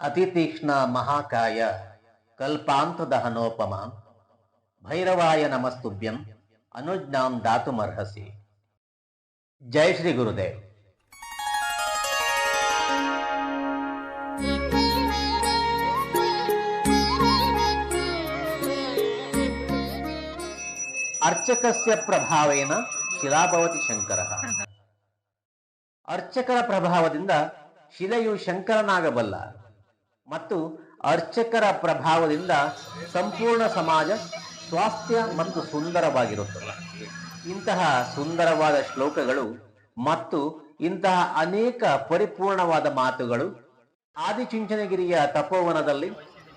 ಅತಿತೀಕ್ಷ್ಣ ಮಹಾಕಾಯ ಕಲ್ಪಾಂತದಹನೋಪಮ ಭೈರವಾಯ ನಮಸ್ತುಭ್ಯಂ ಅನುಜ್ಞಾಂ ದಾತುಮರ್ಹಸಿ. ಜೈ ಶ್ರೀ ಗುರುದೇವ್. ಅರ್ಚಕಸ್ಯ ಪ್ರಭಾವೇನ ಶಿಲಾಭವತಿ ಶಂಕರ. ಅರ್ಚಕರ ಪ್ರಭಾವದಿಂದ ಶಿಲೆಯು ಶಂಕರನಾಗಬಲ್ಲ. ಮತ್ತು ಅರ್ಚಕರ ಪ್ರಭಾವದಿಂದ ಸಂಪೂರ್ಣ ಸಮಾಜ ಸ್ವಾಸ್ಥ್ಯ ಮತ್ತು ಸುಂದರವಾಗಿರುತ್ತದೆ. ಇಂತಹ ಸುಂದರವಾದ ಶ್ಲೋಕಗಳು ಮತ್ತು ಇಂತಹ ಅನೇಕ ಪರಿಪೂರ್ಣವಾದ ಮಾತುಗಳು ಆದಿಚುಂಚನಗಿರಿಯ ತಪೋವನದಲ್ಲಿ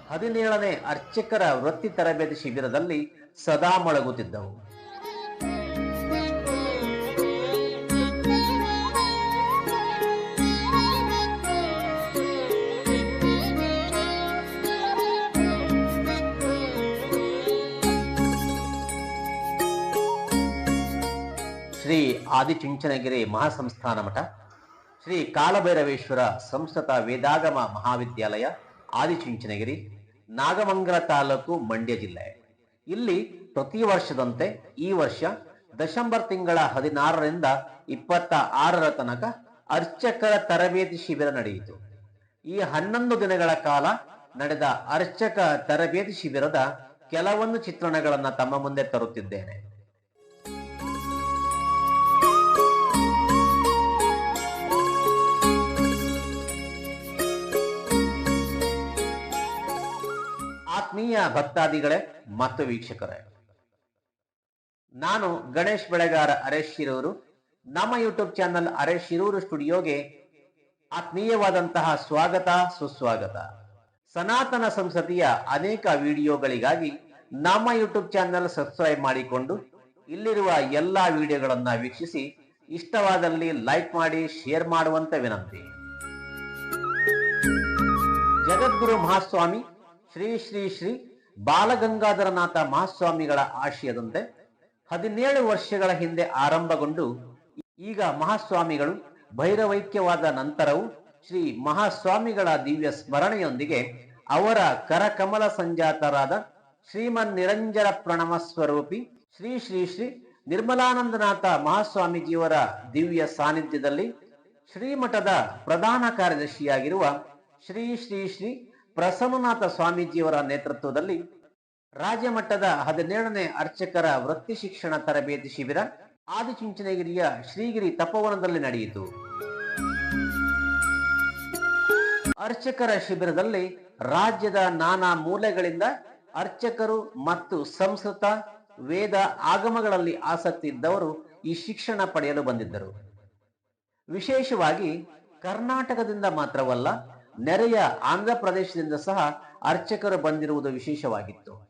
ಹದಿನೇಳನೇ ಅರ್ಚಕರ ವೃತ್ತಿ ತರಬೇತಿ ಶಿಬಿರದಲ್ಲಿ ಸದಾ ಮೊಳಗುತ್ತಿದ್ದವು. ಆದಿಚುಂಚನಗಿರಿ ಮಹಾಸಂಸ್ಥಾನ ಮಠ, ಶ್ರೀ ಕಾಲಭೈರವೇಶ್ವರ ಸಂಸ್ಕೃತ ವೇದಾಗಮ ಮಹಾವಿದ್ಯಾಲಯ, ಆದಿಚುಂಚನಗಿರಿ, ನಾಗಮಂಗಲ ತಾಲೂಕು ಮಂಡ್ಯ ಜಿಲ್ಲೆ. ಇಲ್ಲಿ ಪ್ರತಿ ವರ್ಷದಂತೆ ಈ ವರ್ಷ ಡಿಸೆಂಬರ್ ತಿಂಗಳ ಹದಿನಾರರಿಂದ ಇಪ್ಪತ್ತ ಆರರ ತನಕ ಅರ್ಚಕರ ತರಬೇತಿ ಶಿಬಿರ ನಡೆಯಿತು. ಈ ಹನ್ನೊಂದು ದಿನಗಳ ಕಾಲ ನಡೆದ ಅರ್ಚಕ ತರಬೇತಿ ಶಿಬಿರದ ಕೆಲವೊಂದು ಚಿತ್ರಣಗಳನ್ನು ತಮ್ಮ ಮುಂದೆ ತರುತ್ತಿದ್ದೇನೆ. ಆತ್ಮೀಯ ಭಕ್ತಾದಿಗಳೇ, ಮತ್ತು ವೀಕ್ಷಕರೇ. ನಾನು ಗಣೇಶ್ ಬೆಳೆಗಾರ ಅರೇಶ್ ಶಿರೂರು. ನಮ್ಮ ಯೂಟ್ಯೂಬ್ ಚಾನಲ್ ಅರೇಶ್ ಶಿರೂರು ಸ್ಟುಡಿಯೋಗೆ ಆತ್ಮೀಯವಾದಂತಹ ಸ್ವಾಗತ, ಸುಸ್ವಾಗತ. ಸನಾತನ ಸಂಸತಿಯ ಅನೇಕ ವಿಡಿಯೋಗಳಿಗಾಗಿ ನಮ್ಮ ಯೂಟ್ಯೂಬ್ ಚಾನಲ್ ಸಬ್ಸ್ಕ್ರೈಬ್ ಮಾಡಿಕೊಂಡು, ಇಲ್ಲಿರುವ ಎಲ್ಲಾ ವಿಡಿಯೋಗಳನ್ನ ವೀಕ್ಷಿಸಿ, ಇಷ್ಟವಾದಲ್ಲಿ ಲೈಕ್ ಮಾಡಿ, ಶೇರ್ ಮಾಡುವಂತೆ ವಿನಂತಿ. ಜಗದ್ಗುರು ಮಹಾಸ್ವಾಮಿ ಶ್ರೀ ಶ್ರೀ ಶ್ರೀ ಬಾಲಗಂಗಾಧರನಾಥ ಮಹಾಸ್ವಾಮಿಗಳ ಆಶಯದಂತೆ ಹದಿನೇಳು ವರ್ಷಗಳ ಹಿಂದೆ ಆರಂಭಗೊಂಡು ಈಗ ಮಹಾಸ್ವಾಮಿಗಳು ಭೈರವೈಕ್ಯವಾದ ನಂತರವೂ ಶ್ರೀ ಮಹಾಸ್ವಾಮಿಗಳ ದಿವ್ಯ ಸ್ಮರಣೆಯೊಂದಿಗೆ ಅವರ ಕರಕಮಲ ಸಂಜಾತರಾದ ಶ್ರೀಮನ್ ನಿರಂಜನ ಪ್ರಣವ ಸ್ವರೂಪಿ ಶ್ರೀ ಶ್ರೀ ಶ್ರೀ ನಿರ್ಮಲಾನಂದನಾಥ ಮಹಾಸ್ವಾಮೀಜಿಯವರ ದಿವ್ಯ ಸಾನ್ನಿಧ್ಯದಲ್ಲಿ ಶ್ರೀಮಠದ ಪ್ರಧಾನ ಕಾರ್ಯದರ್ಶಿಯಾಗಿರುವ ಶ್ರೀ ಶ್ರೀ ಶ್ರೀ ಪ್ರಸನ್ನನಾಥ ಸ್ವಾಮೀಜಿಯವರ ನೇತೃತ್ವದಲ್ಲಿ ರಾಜ್ಯಮಟ್ಟದ ಹದಿನೇಳನೇ ಅರ್ಚಕರ ವೃತ್ತಿ ಶಿಕ್ಷಣ ತರಬೇತಿ ಶಿಬಿರ ಆದಿಚುಂಚನಗಿರಿಯ ಶ್ರೀಗಿರಿ ತಪೋವನದಲ್ಲಿ ನಡೆಯಿತು. ಅರ್ಚಕರ ಶಿಬಿರದಲ್ಲಿ ರಾಜ್ಯದ ನಾನಾ ಮೂಲೆಗಳಿಂದ ಅರ್ಚಕರು ಮತ್ತು ಸಂಸ್ಕೃತ ವೇದ ಆಗಮಗಳಲ್ಲಿ ಆಸಕ್ತಿ ಇದ್ದವರು ಈ ಶಿಕ್ಷಣ ಪಡೆಯಲು ಬಂದಿದ್ದರು. ವಿಶೇಷವಾಗಿ ಕರ್ನಾಟಕದಿಂದ ಮಾತ್ರವಲ್ಲ ನೆರೆಯ ಆಂಧ್ರ ಪ್ರದೇಶದಿಂದ ಸಹ ಅರ್ಚಕರು ಬಂದಿರುವುದು ವಿಶೇಷವಾಗಿತ್ತು.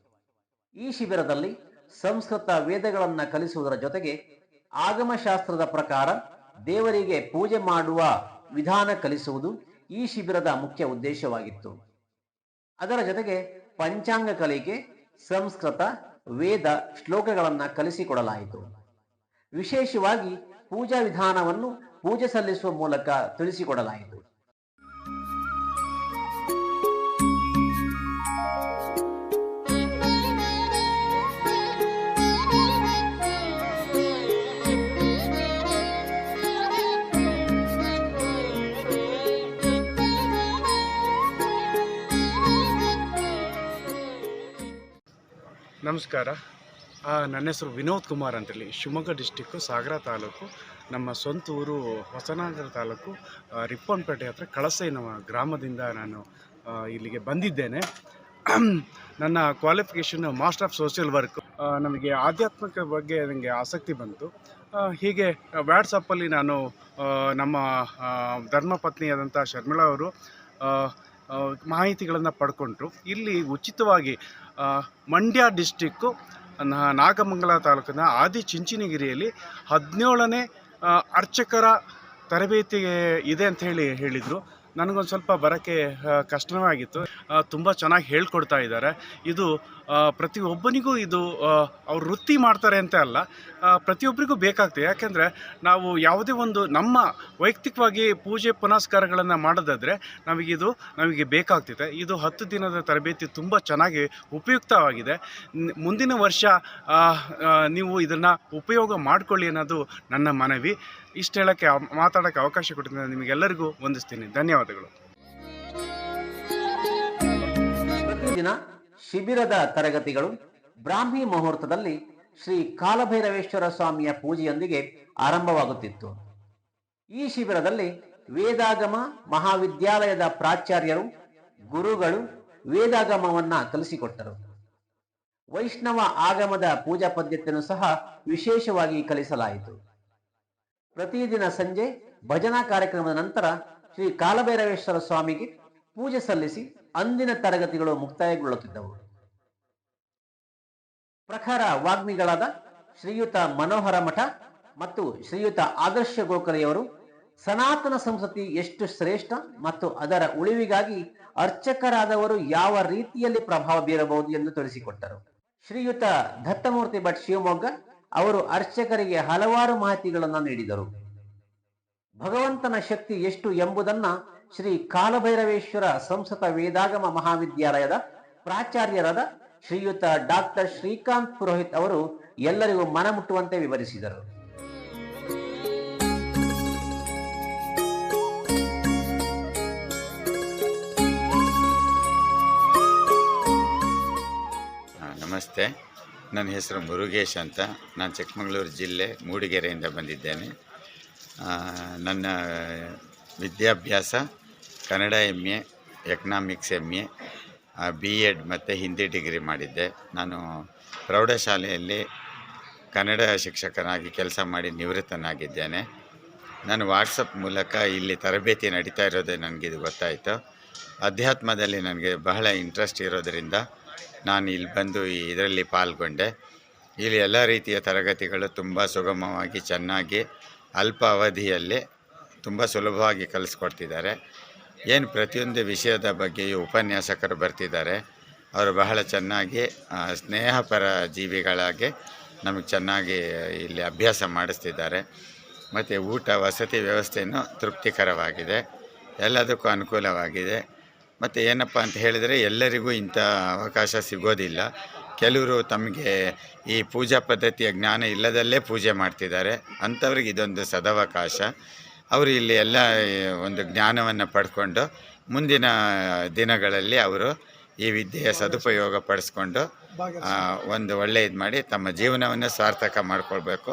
ಈ ಶಿಬಿರದಲ್ಲಿ ಸಂಸ್ಕೃತ ವೇದಗಳನ್ನು ಕಲಿಸುವುದರ ಜೊತೆಗೆ ಆಗಮಶಾಸ್ತ್ರದ ಪ್ರಕಾರ ದೇವರಿಗೆ ಪೂಜೆ ಮಾಡುವ ವಿಧಾನ ಕಲಿಸುವುದು ಈ ಶಿಬಿರದ ಮುಖ್ಯ ಉದ್ದೇಶವಾಗಿತ್ತು. ಅದರ ಜೊತೆಗೆ ಪಂಚಾಂಗ ಕಲಿಕೆ, ಸಂಸ್ಕೃತ, ವೇದ ಶ್ಲೋಕಗಳನ್ನು ಕಲಿಸಿಕೊಡಲಾಯಿತು. ವಿಶೇಷವಾಗಿ ಪೂಜಾ ವಿಧಾನವನ್ನು ಪೂಜೆ ಸಲ್ಲಿಸುವ ಮೂಲಕ ತಿಳಿಸಿಕೊಡಲಾಯಿತು. ನಮಸ್ಕಾರ. ನನ್ನ ಹೆಸರು ವಿನೋದ್ ಕುಮಾರ್ ಅಂತೇಳಿ. ಶಿವಮೊಗ್ಗ ಡಿಸ್ಟಿಕ್ಕು, ಸಾಗರ ತಾಲೂಕು, ನಮ್ಮ ಸ್ವಂತ ಊರು ಹೊಸನಗರ ತಾಲೂಕು ರಿಪ್ಪನ್ಪೇಟೆ ಹತ್ರ ಕಳಸೆ ನಮ್ಮ ಗ್ರಾಮದಿಂದ ನಾನು ಇಲ್ಲಿಗೆ ಬಂದಿದ್ದೇನೆ. ನನ್ನ qualification master of social work ನಮಗೆ ಆಧ್ಯಾತ್ಮಿಕ ಬಗ್ಗೆ ನನಗೆ ಆಸಕ್ತಿ ಬಂತು. ಹೀಗೆ ವ್ಯಾಟ್ಸಪ್ಪಲ್ಲಿ ನಾನು ನಮ್ಮ ಧರ್ಮಪತ್ನಿಯಾದಂಥ ಶರ್ಮಿಳಾ ಅವರು ಮಾಹಿತಿಗಳನ್ನು ಪಡ್ಕೊಂಡ್ರು. ಇಲ್ಲಿ ಉಚಿತವಾಗಿ ಮಂಡ್ಯ ಡಿಸ್ಟಿಕ್ಕು ನಾಗಮಂಗಲ ತಾಲೂಕಿನ ಆದಿ ಚಿಂಚಿನಗಿರಿಯಲ್ಲಿ ಹದಿನೇಳನೇ ಅರ್ಚಕರ ತರಬೇತಿ ಇದೆ ಅಂತ ಹೇಳಿ ಹೇಳಿದರು. ನನಗೊಂದು ಸ್ವಲ್ಪ ಬರೋಕ್ಕೆ ಕಷ್ಟವೇ ಆಗಿತ್ತು ತುಂಬ ಚೆನ್ನಾಗಿ ಹೇಳ್ಕೊಡ್ತಾ ಇದ್ದಾರೆ. ಇದು ಪ್ರತಿಯೊಬ್ಬನಿಗೂ ಇದು ಅವ್ರ ವೃತ್ತಿ ಮಾಡ್ತಾರೆ ಅಂತ ಅಲ್ಲ ಪ್ರತಿಯೊಬ್ಬರಿಗೂ ಬೇಕಾಗ್ತದೆ. ಯಾಕೆಂದರೆ ನಾವು ಯಾವುದೇ ಒಂದು ನಮ್ಮ ವೈಯಕ್ತಿಕವಾಗಿ ಪೂಜೆ ಪುನಸ್ಕಾರಗಳನ್ನು ಮಾಡೋದಾದರೆ ನಮಗಿದು ನಮಗೆ ಬೇಕಾಗ್ತಿದೆ. ಇದು ಹತ್ತು ದಿನದ ತರಬೇತಿ ತುಂಬ ಚೆನ್ನಾಗಿ ಉಪಯುಕ್ತವಾಗಿದೆ. ಮುಂದಿನ ವರ್ಷ ನೀವು ಇದನ್ನು ಉಪಯೋಗ ಮಾಡಿಕೊಳ್ಳಿ ಅನ್ನೋದು ನನ್ನ ಮನವಿ. ಇಷ್ಟು ಹೇಳೋಕ್ಕೆ ಮಾತಾಡೋಕ್ಕೆ ಅವಕಾಶ ಕೊಟ್ಟಿದ್ದ ನಿಮಗೆಲ್ಲರಿಗೂ ವಂದಿಸ್ತೀನಿ. ಧನ್ಯವಾದಗಳು. ಪ್ರತಿದಿನ ಶಿಬಿರದ ತರಗತಿಗಳು ಬ್ರಾಹ್ಮಿ ಮುಹೂರ್ತದಲ್ಲಿ ಶ್ರೀ ಕಾಲಭೈರವೇಶ್ವರ ಸ್ವಾಮಿಯ ಪೂಜೆಯೊಂದಿಗೆ ಆರಂಭವಾಗುತ್ತಿತ್ತು. ಈ ಶಿಬಿರದಲ್ಲಿ ವೇದಾಗಮ ಮಹಾವಿದ್ಯಾಲಯದ ಪ್ರಾಚಾರ್ಯರು, ಗುರುಗಳು ವೇದಾಗಮವನ್ನ ಕಲಿಸಿಕೊಟ್ಟರು. ವೈಷ್ಣವ ಆಗಮದ ಪೂಜಾ ಪದ್ಧತಿಯನ್ನು ಸಹ ವಿಶೇಷವಾಗಿ ಕಲಿಸಲಾಯಿತು. ಪ್ರತಿದಿನ ಸಂಜೆ ಭಜನಾ ಕಾರ್ಯಕ್ರಮದ ನಂತರ ಶ್ರೀ ಕಾಲಭೈರವೇಶ್ವರ ಸ್ವಾಮಿಗೆ ಪೂಜೆ ಸಲ್ಲಿಸಿ ಅಂದಿನ ತರಗತಿಗಳು ಮುಕ್ತಾಯಗೊಳ್ಳುತ್ತಿದ್ದವು. ಪ್ರಖರ ವಾಗ್ಮಿಗಳಾದ ಶ್ರೀಯುತ ಮನೋಹರ ಮಠ ಮತ್ತು ಶ್ರೀಯುತ ಆದರ್ಶ ಗೋಖಲೆಯವರು ಸನಾತನ ಸಂಸ್ಕೃತಿ ಎಷ್ಟು ಶ್ರೇಷ್ಠ ಮತ್ತು ಅದರ ಉಳಿವಿಗಾಗಿ ಅರ್ಚಕರಾದವರು ಯಾವ ರೀತಿಯಲ್ಲಿ ಪ್ರಭಾವ ಬೀರಬಹುದು ಎಂದು ತಿಳಿಸಿಕೊಟ್ಟರು ಶ್ರೀಯುತ ದತ್ತಮೂರ್ತಿ ಭಟ್ ಶಿವಮೊಗ್ಗ ಅವರು ಅರ್ಚಕರಿಗೆ ಹಲವಾರು ಮಾಹಿತಿಗಳನ್ನು ನೀಡಿದರು. ಭಗವಂತನ ಶಕ್ತಿ ಎಷ್ಟು ಎಂಬುದನ್ನ ಶ್ರೀ ಕಾಲಭೈರವೇಶ್ವರ ಸಂಸ್ಕೃತ ವೇದಾಗಮ ಮಹಾವಿದ್ಯಾಲಯದ ಪ್ರಾಚಾರ್ಯರಾದ ಶ್ರೀಯುತ ಡಾಕ್ಟರ್ ಶ್ರೀಕಾಂತ್ ಪುರೋಹಿತ್ ಅವರು ಎಲ್ಲರಿಗೂ ಮನಮುಟ್ಟುವಂತೆ ವಿವರಿಸಿದರು. ಆ, ನಮಸ್ತೆ. ನನ್ನ ಹೆಸರು ಮುರುಗೇಶ್ ಅಂತ. ನಾನು ಚಿಕ್ಕಮಗಳೂರು ಜಿಲ್ಲೆ ಮೂಡಿಗೆರೆಯಿಂದ ಬಂದಿದ್ದೇನೆ. ನನ್ನ ವಿದ್ಯಾಭ್ಯಾಸ Kannada M A economics M A B Ed ಮತ್ತು ಹಿಂದಿ ಡಿಗ್ರಿ ಮಾಡಿದ್ದೆ. ನಾನು ಪ್ರೌಢಶಾಲೆಯಲ್ಲಿ ಕನ್ನಡ ಶಿಕ್ಷಕನಾಗಿ ಕೆಲಸ ಮಾಡಿ ನಿವೃತ್ತನಾಗಿದ್ದೇನೆ. ನಾನು ವಾಟ್ಸಪ್ ಮೂಲಕ ಇಲ್ಲಿ ತರಬೇತಿ ನಡೀತಾ ಇರೋದೇ ನನಗಿದು ಗೊತ್ತಾಯಿತು. ಅಧ್ಯಾತ್ಮದಲ್ಲಿ ನನಗೆ ಬಹಳ ಇಂಟ್ರೆಸ್ಟ್ ಇರೋದರಿಂದ ನಾನು ಇಲ್ಲಿ ಬಂದು ಇದರಲ್ಲಿ ಪಾಲ್ಗೊಂಡೆ. ಇಲ್ಲಿ ಎಲ್ಲ ರೀತಿಯ ತರಗತಿಗಳು ತುಂಬ ಸುಗಮವಾಗಿ ಚೆನ್ನಾಗಿ ಅಲ್ಪ ಅವಧಿಯಲ್ಲಿ ತುಂಬ ಸುಲಭವಾಗಿ ಕಲಿಸ್ಕೊಡ್ತಿದ್ದಾರೆ. ಏನು ಪ್ರತಿಯೊಂದು ವಿಷಯದ ಬಗ್ಗೆಯೂ ಉಪನ್ಯಾಸಕರು ಬರ್ತಿದ್ದಾರೆ. ಅವರು ಬಹಳ ಚೆನ್ನಾಗಿ ಸ್ನೇಹಪರ ಜೀವಿಗಳಾಗಿ ನಮಗೆ ಚೆನ್ನಾಗಿ ಇಲ್ಲಿ ಅಭ್ಯಾಸ ಮಾಡಿಸ್ತಿದ್ದಾರೆ. ಮತ್ತು ಊಟ, ವಸತಿ ವ್ಯವಸ್ಥೆಯೂ ತೃಪ್ತಿಕರವಾಗಿದೆ. ಎಲ್ಲದಕ್ಕೂ ಅನುಕೂಲವಾಗಿದೆ. ಮತ್ತು ಏನಪ್ಪ ಅಂತ ಹೇಳಿದರೆ ಎಲ್ಲರಿಗೂ ಇಂಥ ಅವಕಾಶ ಸಿಗೋದಿಲ್ಲ. ಕೆಲವರು ತಮಗೆ ಈ ಪೂಜಾ ಪದ್ಧತಿಯ ಜ್ಞಾನ ಇಲ್ಲದಲ್ಲೇ ಪೂಜೆ ಮಾಡ್ತಿದ್ದಾರೆ. ಅಂಥವ್ರಿಗೆ ಇದೊಂದು ಸದವಕಾಶ. ಅವರು ಇಲ್ಲಿ ಎಲ್ಲ ಒಂದು ಜ್ಞಾನವನ್ನು ಪಡ್ಕೊಂಡು ಮುಂದಿನ ದಿನಗಳಲ್ಲಿ ಅವರು ಈ ವಿದ್ಯೆಯ ಸದುಪಯೋಗ ಪಡಿಸ್ಕೊಂಡು ಒಂದು ಒಳ್ಳೆಯ ಇದು ಮಾಡಿ ತಮ್ಮ ಜೀವನವನ್ನು ಸಾರ್ಥಕ ಮಾಡಿಕೊಳ್ಬೇಕು.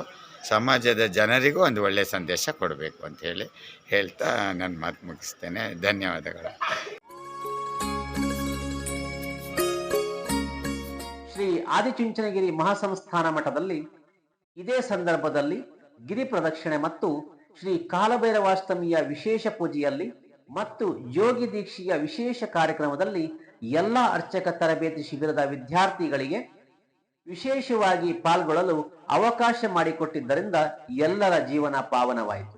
ಸಮಾಜದ ಜನರಿಗೂ ಒಂದು ಒಳ್ಳೆಯ ಸಂದೇಶ ಕೊಡಬೇಕು ಅಂತ ಹೇಳಿ ಹೇಳ್ತಾ ನನ್ನ ಮಾತು ಮುಗಿಸ್ತೇನೆ. ಧನ್ಯವಾದಗಳು. ಶ್ರೀ ಆದಿಚುಂಚನಗಿರಿ ಮಹಾಸಂಸ್ಥಾನ ಮಠದಲ್ಲಿ ಇದೇ ಸಂದರ್ಭದಲ್ಲಿ ಗಿರಿ ಪ್ರದಕ್ಷಿಣೆ ಮತ್ತು ಶ್ರೀ ಕಾಲಭೈರವಾಷ್ಟಮಿಯ ವಿಶೇಷ ಪೂಜೆಯಲ್ಲಿ ಮತ್ತು ಯೋಗಿ ದೀಕ್ಷೆಯ ವಿಶೇಷ ಕಾರ್ಯಕ್ರಮದಲ್ಲಿ ಎಲ್ಲ ಅರ್ಚಕ ತರಬೇತಿ ಶಿಬಿರದ ವಿದ್ಯಾರ್ಥಿಗಳಿಗೆ ವಿಶೇಷವಾಗಿ ಪಾಲ್ಗೊಳ್ಳಲು ಅವಕಾಶ ಮಾಡಿಕೊಟ್ಟಿದ್ದರಿಂದ ಎಲ್ಲರ ಜೀವನ ಪಾವನವಾಯಿತು.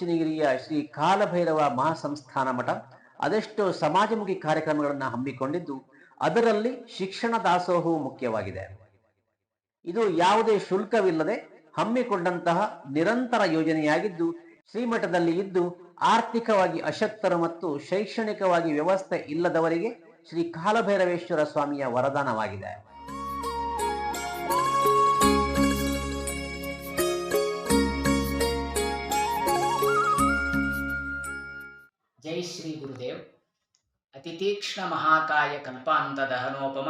ಆದಿಚುಂಚನಗಿರಿಯ ಶ್ರೀ ಕಾಲಭೈರವ ಮಹಾಸಂಸ್ಥಾನ ಮಠ ಅದೆಷ್ಟು ಸಮಾಜಮುಖಿ ಕಾರ್ಯಕ್ರಮಗಳನ್ನು ಹಮ್ಮಿಕೊಂಡಿದ್ದು ಅದರಲ್ಲಿ ಶಿಕ್ಷಣ ದಾಸೋಹವು ಮುಖ್ಯವಾಗಿದೆ. ಇದು ಯಾವುದೇ ಶುಲ್ಕವಿಲ್ಲದೆ ಹಮ್ಮಿಕೊಂಡಂತಹ ನಿರಂತರ ಯೋಜನೆಯಾಗಿದ್ದು ಶ್ರೀಮಠದಲ್ಲಿ ಇದ್ದು ಆರ್ಥಿಕವಾಗಿ ಅಶಕ್ತರು ಮತ್ತು ಶೈಕ್ಷಣಿಕವಾಗಿ ವ್ಯವಸ್ಥೆ ಇಲ್ಲದವರಿಗೆ ಶ್ರೀ ಕಾಲಭೈರವೇಶ್ವರ ಸ್ವಾಮಿಯ ವರದಾನವಾಗಿದೆ. ಜೈ ಶ್ರೀ ಗುರುದೇವ್. ಅತಿತೀಕ್ಷ್ಣ ಮಹಾಕಾಯ ಕಲ್ಪಾಂತ ದಹನೋಪಮ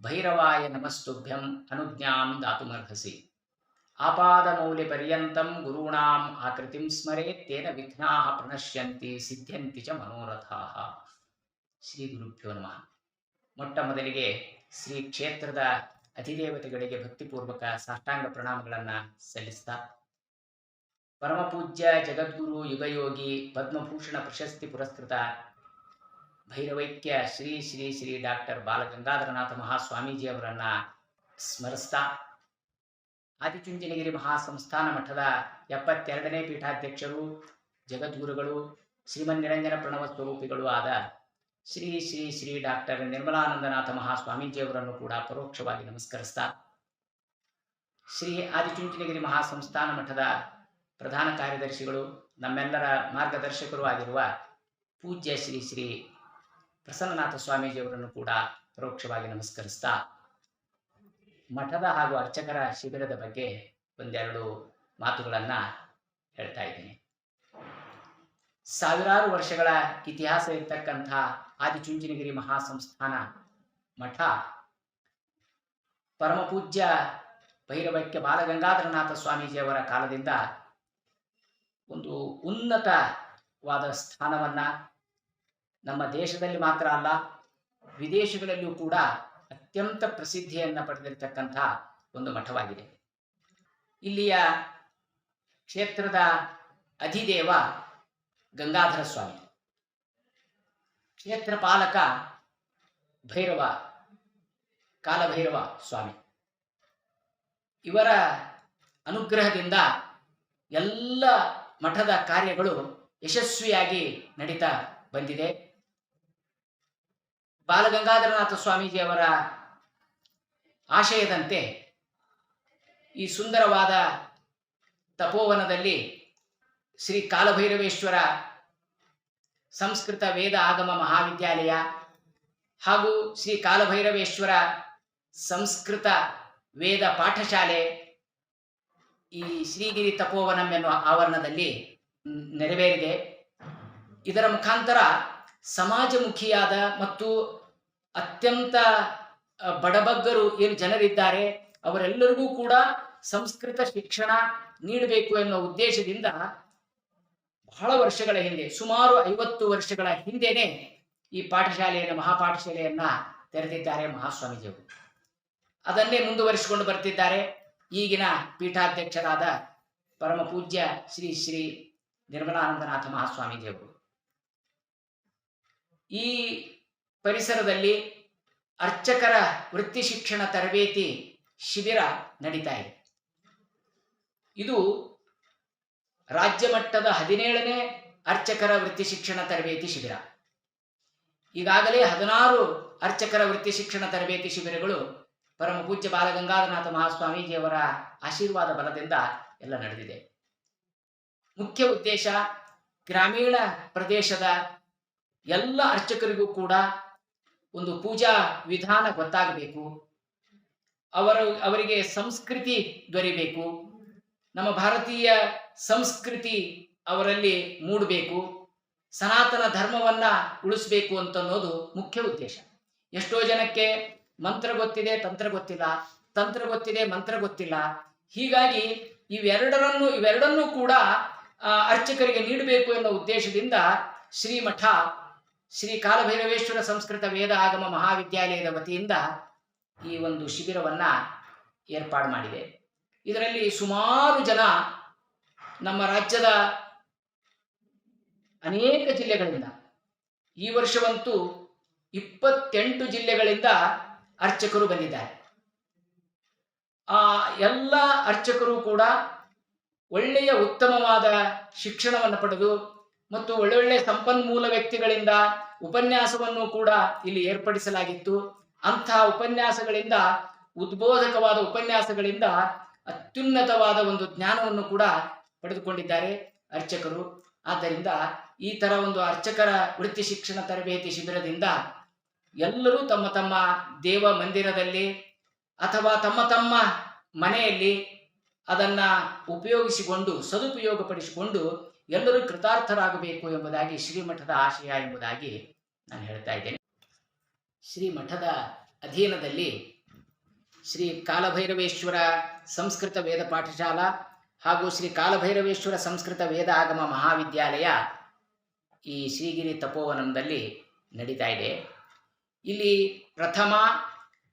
ಭೈರವಾಯ ನಮಸ್ತುಭ್ಯಂ ಅನುಜ್ಞಾಂ ದಾತುಮರ್ಹಸಿ. ಆಪಾದಮೌಲ್ಯಪರ್ಯಂತಂ ಗುರುಣಾಂ ಆಕೃತಿಂ ಸ್ಮರೇತ್ ತೇನ ವಿಘ್ನಾ ಪ್ರಣಶ್ಯಂತಿ ಸಿದ್ಧಂತಿ ಚ ಮನೋರಥಾಃ. ಶ್ರೀ ಗುರುಭ್ಯೋ ನಮಃ. ಮೊಟ್ಟ ಮೊದಲಿಗೆ ಶ್ರೀ ಕ್ಷೇತ್ರದ ಅಧಿದೇವತೆಗಳಿಗೆ ಭಕ್ತಿಪೂರ್ವಕ ಸಾಷ್ಟಾಂಗ ಪ್ರಣಾಮಗಳನ್ನು ಸಲ್ಲಿಸ್ತಾ ಪರಮಪೂಜ್ಯ ಜಗದ್ಗುರು ಯುಗಯೋಗಿ ಪದ್ಮಭೂಷಣ ಪ್ರಶಸ್ತಿ ಪುರಸ್ಕೃತ ಭೈರವೈಕ್ಯ ಶ್ರೀ ಶ್ರೀ ಶ್ರೀ ಡಾಕ್ಟರ್ ಬಾಲಗಂಗಾಧರನಾಥ ಮಹಾಸ್ವಾಮೀಜಿಯವರನ್ನ ಸ್ಮರಿಸ್ತಾ ಆದಿಚುಂಚನಗಿರಿ ಮಹಾಸಂಸ್ಥಾನ ಮಠದ ಎಪ್ಪತ್ತೆರಡನೇ ಪೀಠಾಧ್ಯಕ್ಷರು, ಜಗದ್ಗುರುಗಳು, ಶ್ರೀಮನ್ನಿರಂಜನ ಪ್ರಣವ ಸ್ವರೂಪಿಗಳು ಆದ ಶ್ರೀ ಶ್ರೀ ಶ್ರೀ ಡಾಕ್ಟರ್ ನಿರ್ಮಲಾನಂದನಾಥ ಮಹಾಸ್ವಾಮೀಜಿಯವರನ್ನು ಕೂಡ ಪರೋಕ್ಷವಾಗಿ ನಮಸ್ಕರಿಸ್ತಾ ಶ್ರೀ ಆದಿಚುಂಚನಗಿರಿ ಮಹಾಸಂಸ್ಥಾನ ಮಠದ ಪ್ರಧಾನ ಕಾರ್ಯದರ್ಶಿಗಳು, ನಮ್ಮೆಲ್ಲರ ಮಾರ್ಗದರ್ಶಕರು ಆಗಿರುವ ಪೂಜ್ಯ ಶ್ರೀ ಶ್ರೀ ಪ್ರಸನ್ನನಾಥ ಸ್ವಾಮೀಜಿಯವರನ್ನು ಕೂಡ ಪರೋಕ್ಷವಾಗಿ ನಮಸ್ಕರಿಸ್ತಾ, ಮಠದ ಹಾಗೂ ಅರ್ಚಕರ ಶಿಬಿರದ ಬಗ್ಗೆ ಒಂದೆರಡು ಮಾತುಗಳನ್ನು ಹೇಳ್ತಾ ಇದ್ದೀನಿ. ಸಾವಿರಾರು ವರ್ಷಗಳ ಇತಿಹಾಸ ಇರತಕ್ಕಂಥ ಆದಿಚುಂಚನಗಿರಿ ಮಹಾಸಂಸ್ಥಾನ ಮಠ, ಪರಮಪೂಜ್ಯ ಭೈರವೈಕ್ಯ ಬಾಲಗಂಗಾಧರನಾಥ ಸ್ವಾಮೀಜಿಯವರ ಕಾಲದಿಂದ ಒಂದು ಉನ್ನತವಾದ ಸ್ಥಾನವನ್ನ ನಮ್ಮ ದೇಶದಲ್ಲಿ ಮಾತ್ರ ಅಲ್ಲ, ವಿದೇಶಗಳಲ್ಲಿಯೂ ಕೂಡ ಅತ್ಯಂತ ಪ್ರಸಿದ್ಧಿಯನ್ನ ಪಡೆದಿರತಕ್ಕಂಥ ಒಂದು ಮಠವಾಗಿದೆ. ಇಲ್ಲಿಯ ಕ್ಷೇತ್ರದ ಅಧಿದೇವ ಗಂಗಾಧರ ಸ್ವಾಮಿ. ಕ್ಷೇತ್ರ ಪಾಲಕ ಭೈರವ, ಕಾಲಭೈರವ ಸ್ವಾಮಿ. ಇವರ ಅನುಗ್ರಹದಿಂದ ಎಲ್ಲ ಮಠದ ಕಾರ್ಯಗಳು ಯಶಸ್ವಿಯಾಗಿ ನಡೀತಾ ಬಂದಿದೆ. ಬಾಲಗಂಗಾಧರನಾಥ ಸ್ವಾಮೀಜಿಯವರ ಆಶಯದಂತೆ ಈ ಸುಂದರವಾದ ತಪೋವನದಲ್ಲಿ ಶ್ರೀ ಕಾಲಭೈರವೇಶ್ವರ ಸಂಸ್ಕೃತ ವೇದ ಆಗಮ ಮಹಾವಿದ್ಯಾಲಯ ಹಾಗೂ ಶ್ರೀ ಕಾಲಭೈರವೇಶ್ವರ ಸಂಸ್ಕೃತ ವೇದ ಪಾಠಶಾಲೆ ಈ ಶ್ರೀಗಿರಿ ತಪೋವನಂ ಎನ್ನುವ ಆವರಣದಲ್ಲಿ ನೆರವೇರಿದೆ. ಇದರ ಮುಖಾಂತರ ಸಮಾಜಮುಖಿಯಾದ ಮತ್ತು ಅತ್ಯಂತ ಬಡಬಗ್ಗರು ಏನು ಜನರಿದ್ದಾರೆ, ಅವರೆಲ್ಲರಿಗೂ ಕೂಡ ಸಂಸ್ಕೃತ ಶಿಕ್ಷಣ ನೀಡಬೇಕು ಎನ್ನುವ ಉದ್ದೇಶದಿಂದ ಬಹಳ ವರ್ಷಗಳ ಹಿಂದೆ, ಸುಮಾರು ಐವತ್ತು ವರ್ಷಗಳ ಹಿಂದೆನೆ ಈ ಪಾಠಶಾಲೆಯನ್ನು, ಮಹಾಪಾಠಶಾಲೆಯನ್ನ ತೆರೆದಿದ್ದಾರೆ ಮಹಾಸ್ವಾಮೀಜಿಯವರು. ಅದನ್ನೇ ಮುಂದುವರಿಸಿಕೊಂಡು ಬರ್ತಿದ್ದಾರೆ. ಈಗಿನ ಪೀಠಾಧ್ಯಕ್ಷರಾದ ಪರಮ ಪೂಜ್ಯ ಶ್ರೀ ಶ್ರೀ ನಿರ್ಮಲಾನಂದನಾಥ ಮಹಾಸ್ವಾಮಿ ದೇವರು ಈ ಪರಿಸರದಲ್ಲಿ ಅರ್ಚಕರ ವೃತ್ತಿ ಶಿಕ್ಷಣ ತರಬೇತಿ ಶಿಬಿರ ನಡೀತಾ ಇದೆ. ಇದು ರಾಜ್ಯ ಮಟ್ಟದ ಹದಿನೇಳನೇ ಅರ್ಚಕರ ವೃತ್ತಿ ಶಿಕ್ಷಣ ತರಬೇತಿ ಶಿಬಿರ. ಈಗಾಗಲೇ ಹದಿನಾರು ಅರ್ಚಕರ ವೃತ್ತಿ ಶಿಕ್ಷಣ ತರಬೇತಿ ಶಿಬಿರಗಳು ಪರಮ ಪೂಜ್ಯ ಬಾಲಗಂಗಾಧರನಾಥ ಮಹಾಸ್ವಾಮೀಜಿಯವರ ಆಶೀರ್ವಾದ ಬಲದಿಂದ ಎಲ್ಲ ನಡೆದಿದೆ. ಮುಖ್ಯ ಉದ್ದೇಶ, ಗ್ರಾಮೀಣ ಪ್ರದೇಶದ ಎಲ್ಲ ಅರ್ಚಕರಿಗೂ ಕೂಡ ಒಂದು ಪೂಜಾ ವಿಧಾನ ಗೊತ್ತಾಗಬೇಕು. ಅವರು, ಅವರಿಗೆ ಸಂಸ್ಕೃತಿ ದೊರೆಯಬೇಕು. ನಮ್ಮ ಭಾರತೀಯ ಸಂಸ್ಕೃತಿ ಅವರಲ್ಲಿ ಮೂಡಬೇಕು. ಸನಾತನ ಧರ್ಮವನ್ನ ಉಳಿಸ್ಬೇಕು ಅಂತ ಅನ್ನೋದು ಮುಖ್ಯ ಉದ್ದೇಶ. ಎಷ್ಟೋ ಜನಕ್ಕೆ ಮಂತ್ರ ಗೊತ್ತಿದೆ, ತಂತ್ರ ಗೊತ್ತಿಲ್ಲ. ತಂತ್ರ ಗೊತ್ತಿದೆ, ಮಂತ್ರ ಗೊತ್ತಿಲ್ಲ. ಹೀಗಾಗಿ ಇವೆರಡರನ್ನು, ಇವೆರಡನ್ನೂ ಕೂಡ ಅರ್ಚಕರಿಗೆ ನೀಡಬೇಕು ಎನ್ನುವ ಉದ್ದೇಶದಿಂದ ಶ್ರೀಮಠ, ಶ್ರೀ ಕಾಲಭೈರವೇಶ್ವರ ಸಂಸ್ಕೃತ ವೇದ ಆಗಮ ಮಹಾವಿದ್ಯಾಲಯದ ವತಿಯಿಂದ ಈ ಒಂದು ಶಿಬಿರವನ್ನ ಏರ್ಪಾಡು ಮಾಡಿದೆ. ಇದರಲ್ಲಿ ಸುಮಾರು ಜನ ನಮ್ಮ ರಾಜ್ಯದ ಅನೇಕ ಜಿಲ್ಲೆಗಳಿಂದ, ಈ ವರ್ಷವಂತೂ ಇಪ್ಪತ್ತೆಂಟು ಜಿಲ್ಲೆಗಳಿಂದ ಅರ್ಚಕರು ಬಂದಿದ್ದಾರೆ. ಆ ಎಲ್ಲ ಅರ್ಚಕರು ಕೂಡ ಒಳ್ಳೆಯ ಉತ್ತಮವಾದ ಶಿಕ್ಷಣವನ್ನು ಪಡೆದು ಮತ್ತು ಒಳ್ಳೊಳ್ಳೆ ಸಂಪನ್ಮೂಲ ವ್ಯಕ್ತಿಗಳಿಂದ ಉಪನ್ಯಾಸವನ್ನು ಕೂಡ ಇಲ್ಲಿ ಏರ್ಪಡಿಸಲಾಗಿತ್ತು. ಅಂತಹ ಉಪನ್ಯಾಸಗಳಿಂದ, ಉದ್ಬೋಧಕವಾದ ಉಪನ್ಯಾಸಗಳಿಂದ ಅತ್ಯುನ್ನತವಾದ ಒಂದು ಜ್ಞಾನವನ್ನು ಕೂಡ ಪಡೆದುಕೊಂಡಿದ್ದಾರೆ ಅರ್ಚಕರು. ಆದ್ದರಿಂದ ಈ ತರ ಒಂದು ಅರ್ಚಕರ ವೃತ್ತಿ ಶಿಕ್ಷಣ ತರಬೇತಿ ಶಿಬಿರದಿಂದ ಎಲ್ಲರೂ ತಮ್ಮ ತಮ್ಮ ದೇವ ಮಂದಿರದಲ್ಲಿ ಅಥವಾ ತಮ್ಮ ತಮ್ಮ ಮನೆಯಲ್ಲಿ ಅದನ್ನ ಉಪಯೋಗಿಸಿಕೊಂಡು, ಸದುಪಯೋಗಪಡಿಸಿಕೊಂಡು ಎಲ್ಲರೂ ಕೃತಾರ್ಥರಾಗಬೇಕು ಎಂಬುದಾಗಿ ಶ್ರೀಮಠದ ಆಶಯ ಎಂಬುದಾಗಿ ನಾನು ಹೇಳ್ತಾ ಇದ್ದೇನೆ. ಶ್ರೀಮಠದ ಅಧೀನದಲ್ಲಿ ಶ್ರೀ ಕಾಲಭೈರವೇಶ್ವರ ಸಂಸ್ಕೃತ ವೇದ ಪಾಠಶಾಲಾ ಹಾಗೂ ಶ್ರೀ ಕಾಲಭೈರವೇಶ್ವರ ಸಂಸ್ಕೃತ ವೇದ ಆಗಮ ಮಹಾವಿದ್ಯಾಲಯ ಈ ಶ್ರೀಗಿರಿ ತಪೋವನದಲ್ಲಿ ನಡೀತಾ ಇದೆ. ಇಲ್ಲಿ ಪ್ರಥಮ,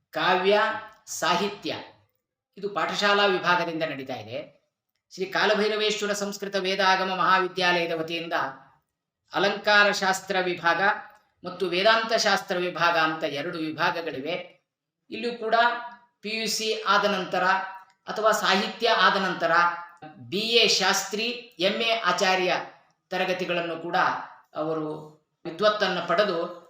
ಕಾವ್ಯ, ಸಾಹಿತ್ಯ. ಇದು ಪಾಠಶಾಲಾ ವಿಭಾಗದಿಂದ ನಡೀತಾ ಇದೆ. ಶ್ರೀ ಕಾಲಭೈರವೇಶ್ವರ ಸಂಸ್ಕೃತ ವೇದಾಗಮ ಮಹಾವಿದ್ಯಾಲಯದ ವತಿಯಿಂದ ಅಲಂಕಾರ ಶಾಸ್ತ್ರ ವಿಭಾಗ ಮತ್ತು ವೇದಾಂತ ಶಾಸ್ತ್ರ ವಿಭಾಗ ಅಂತ ಎರಡು ವಿಭಾಗಗಳಿವೆ. ಇಲ್ಲೂ ಕೂಡ ಪಿ ಯು ಸಿ ಆದ ನಂತರ ಅಥವಾ ಸಾಹಿತ್ಯ ಆದ ನಂತರ ಬಿ ಎ ಶಾಸ್ತ್ರಿ ಎಂ ಎ ಆಚಾರ್ಯ ತರಗತಿಗಳನ್ನು ಕೂಡ ಅವರು ವಿದ್ವತ್ತನ್ನು ಪಡೆದು